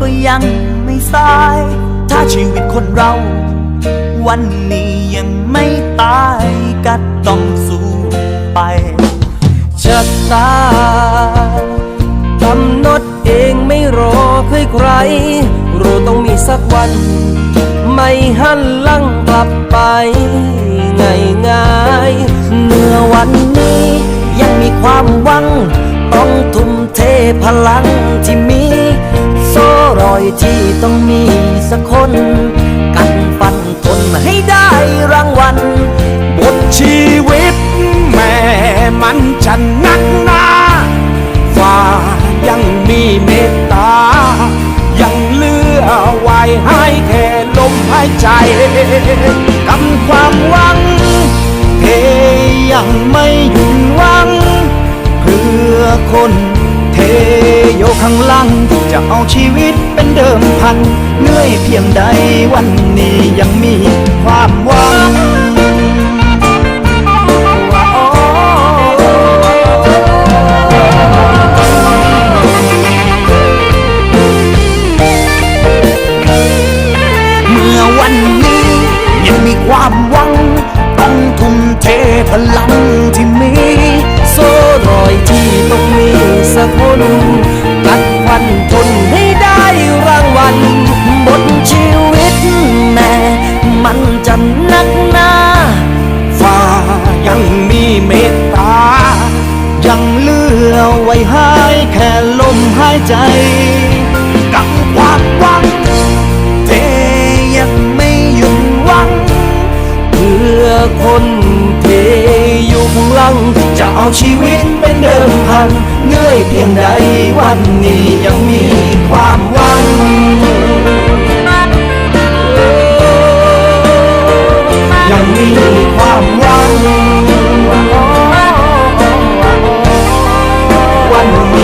ก็ยังไม่สาย ถ้าชีวิตคนเรา วันนี้ยังไม่ตายก็ต้องสู้ไปชะตากำหนดเองไม่รอใครใครรู้ต้องมีสักวัน ไม่หันหลังกลับไปง่ายง่ายเมื่อวันนี้ยังมีความหวัง ต้องทุ่มเทพลังที่มี ที่ต้องมีสักคน กันฟันทนให้ได้รางวัลบทชีวิตแม่มันจะนักหนาฟ้ายังมีเมตตา ยังเลือไว้ให้แค่ลมหายใจกำความหวังเทยังไม่หยุดหวังเพื่อคนเท โยข้างหลังจะเอาชีวิตเป็นเดิมพันเหนื่อยเพียงใดวันนี้ยังมีความหวังเมื่อวันนี้ยังมีความหวังต้องทุ่มเทพลังที่มีโซ่รอยที่ต้องมีสักคน ไว้หายแค่ลมหายใจ กับความหวังเทยังไม่หยุดหวัง เพื่อคนเทยุงลัง จะเอาชีวิตเป็นเดิมพันเหนื่อยเพียงใดวันนี้ยังมีความหวังยังมี I know